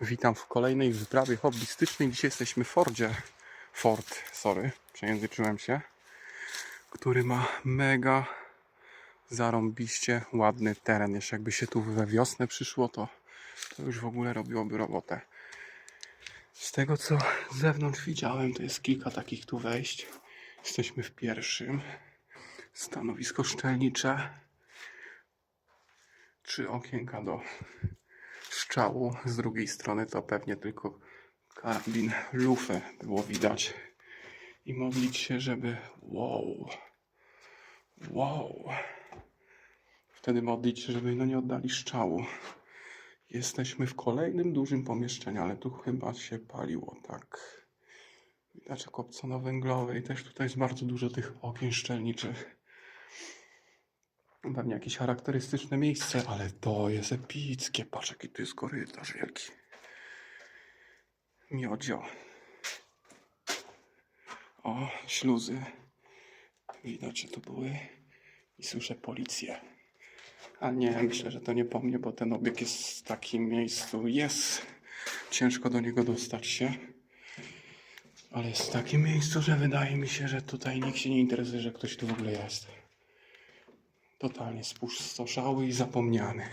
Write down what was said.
Witam w kolejnej wyprawie hobbystycznej. Dzisiaj jesteśmy w Fordzie. Ford, sorry, przejęzyczyłem się. Który ma mega zarąbiście ładny teren. Jeszcze jakby się tu we wiosnę przyszło, to, to już w ogóle robiłoby robotę. Z tego co z zewnątrz widziałem, to jest kilka takich tu wejść. Jesteśmy w pierwszym. Stanowisko szczelnicze. Trzy okienka do strzału. Z drugiej strony to pewnie tylko karabin lufę było widać. I modlić się, żeby wow, wow. Wtedy modlić się, żeby no nie oddali strzału. Jesteśmy w kolejnym dużym pomieszczeniu, ale tu chyba się paliło, tak. Widać kopcono węglowe i też tutaj jest bardzo dużo tych okien szczelniczych. Pewnie jakieś charakterystyczne miejsce, ale to jest epickie. Patrz jaki tu jest korytarz wielki. Miodzio. O, śluzy. Widać, że tu były. I słyszę policję. A nie, myślę, że to nie po mnie, bo ten obiekt jest w takim miejscu. Jest. Ciężko do niego dostać się. Ale jest w takim miejscu, że wydaje mi się, że tutaj nikt się nie interesuje, że ktoś tu w ogóle jest. Totalnie spustoszały i zapomniany.